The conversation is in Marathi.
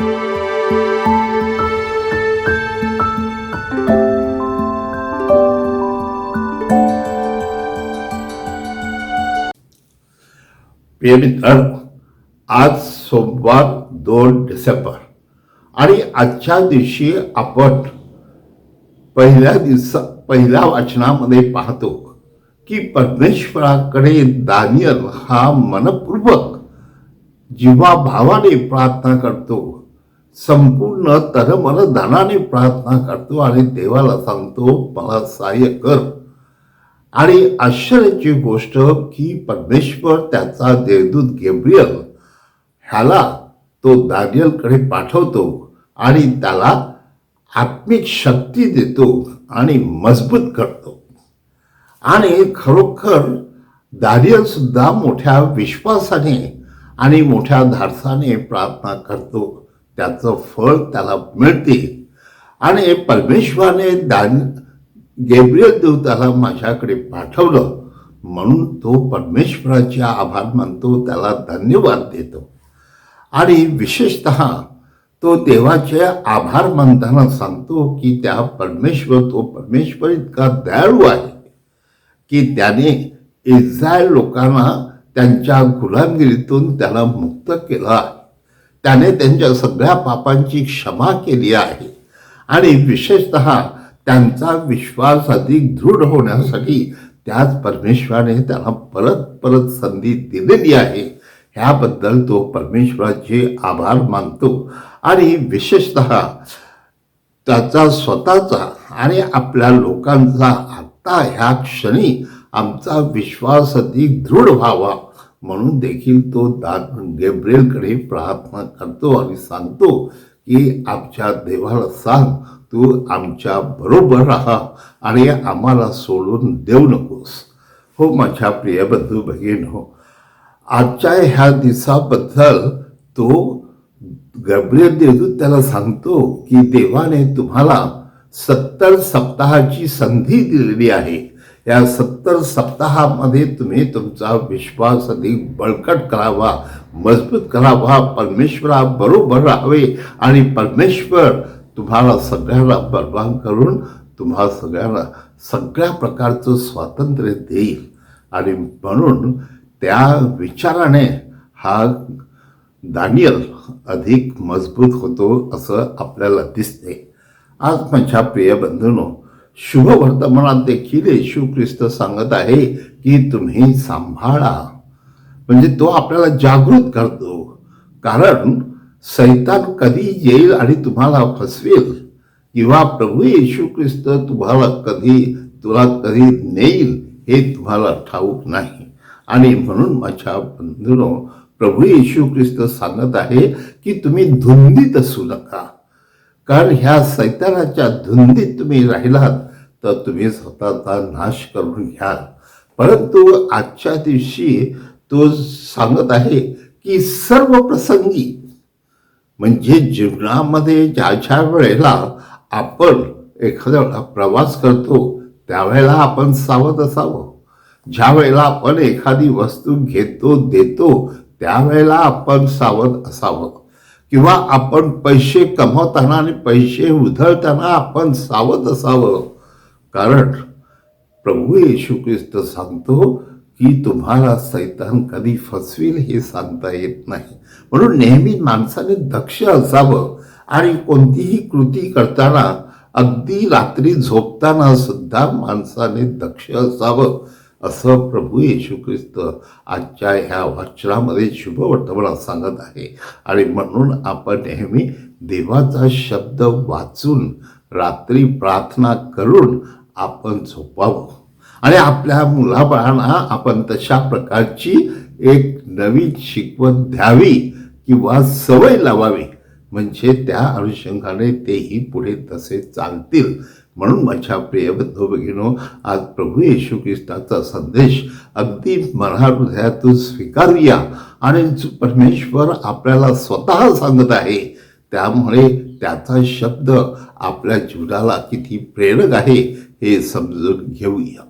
प्रिय आज सोमवार दोन डिसेंबर आणि आजच्या दिवशी आपण पहिल्या दिवसा पहिल्या वाचनामध्ये पाहतो की परमेश्वराकडे दानियल हा मनपूर्वक जीवाभावाने प्रार्थना करतो. संपूर्ण तर मला धनाने प्रार्थना करतो आणि देवाला सांगतो मला सहाय्य कर. आणि आश्चर्याची गोष्ट की परमेश्वर त्याचा देवदूत गेब्रियल ह्याला तो दानियलकडे पाठवतो आणि त्याला आत्मिक शक्ती देतो आणि मजबूत करतो. आणि खरोखर दानियल सुद्धा मोठ्या विश्वासाने आणि मोठ्या धाडसाने प्रार्थना करतो. त्याचं फळ त्याला मिळते आणि परमेश्वराने दान गेब्रियल देवताला माझ्याकडे पाठवलं. म्हणून तो परमेश्वराचे आभार मानतो त्याला धन्यवाद देतो. आणि विशेषत तो देवाचे आभार मानताना सांगतो की त्या परमेश्वर तो परमेश्वर इतका दयाळू आहे की त्याने इस्रायल लोकांना त्यांच्या गुलामगिरीतून त्याला मुक्त केलं आहे. त्याने त्यांच्या सगळ्या पापांची क्षमा केली आहे. आणि विशेषत त्यांचा विश्वास अधिक दृढ होण्यासाठी त्याच परमेश्वराने त्याला परत परत संधी दिलेली आहे. ह्याबद्दल तो परमेश्वराचे आभार मानतो. आणि विशेषत त्याचा स्वतःचा आणि आपल्या लोकांचा आत्ता ह्या क्षणी आमचा विश्वास अधिक दृढ व्हावा. म्हणून देखील तो दाद गेब्रेलकडे प्रार्थना करतो आणि सांगतो की आमच्या देवाला सांग तू आमच्या बरोबर राहा आणि आम्हाला सोडून देऊ नकोस. हो माझ्या प्रिय बंधू भगिनी हो आजच्या ह्या दिवसाबद्दल तो गब्रियल देवदूत त्याला सांगतो की देवाने तुम्हाला सत्तर सप्ताहाची संधी दिलेली आहे. या सत्तर सप्ताहामध्ये तुम्ही तुमचा विश्वास अधिक बळकट करावा मजबूत करावा परमेश्वरा बरोबर राहावे आणि परमेश्वर तुम्हाला सगळ्यांना बलवान करून तुम्हाला सगळ्यांना सगळ्या प्रकारचं स्वातंत्र्य देईल. आणि म्हणून त्या विचाराने हा दानियल अधिक मजबूत होतो असं आपल्याला दिसते. आज माझ्या प्रिय बंधूंनो शुभ वर्तमानात देखील येशू ख्रिस्त सांगत आहे की तुम्ही सांभाळा. म्हणजे तो आपल्याला जागृत करतो. कारण सैतान कधी येईल आणि तुम्हाला फसवेल? किंवा प्रभू येशू ख्रिस्त तुम्हाला कधी तुला कधी नेईल हे तुम्हाला ठाऊक नाही. आणि म्हणून माझ्या बंधूनो प्रभू येशू ख्रिस्त सांगत आहे की तुम्ही धुंदीत असू नका. कारण ह्या सैतानाच्या धुंदीत तुम्ही राहिलात. तर तुम्ही स्वतःचा नाश करून घ्याल परंतु आजच्या दिवशी तो सांगत आहे की सर्व प्रसंगी म्हणजे जीवनामध्ये ज्या ज्या वेळेला आपण एखाद्या वेळेला प्रवास करतो त्यावेळेला आपण सावध असावं. ज्या वेळेला आपण एखादी वस्तू घेतो देतो त्यावेळेला आपण सावध असावं. किंवा आपण पैसे कमवताना आणि पैसे उधळताना आपण सावध असावं. कारण प्रभू येशू ख्रिस्त सांगतो की तुम्हाला सैतान कधी फसवेल हे सांगता येत नाही. म्हणून नेहमी माणसाने दक्ष असावं आणि कोणतीही कृती करताना अगदी रात्री झोपताना सुद्धा माणसाने दक्ष असावं असं प्रभू येशू ख्रिस्त आजच्या ह्या वाचनामध्ये शुभ सांगत आहे. आणि म्हणून आपण नेहमी देवाचा शब्द वाचून रात्री प्रार्थना करून आपण झोपावं. आणि आपल्या मुलाबाळांना आपण तशा प्रकारची एक नवीन शिकवण द्यावी किंवा सवय लावावी. म्हणजे त्या अनुषंगाने तेही पुढे तसे चालतील. म्हणून माझ्या प्रिय बंधू भगिनो आज प्रभू येशू ख्रिस्ताचा संदेश अगदी मना हृदयातून स्वीकारूया आणि परमेश्वर आपल्याला स्वतः सांगत आहे. त्यामुळे त्याचा शब्द आपल्या जीवनाला किती प्रेरक आहे हे समजून घेऊया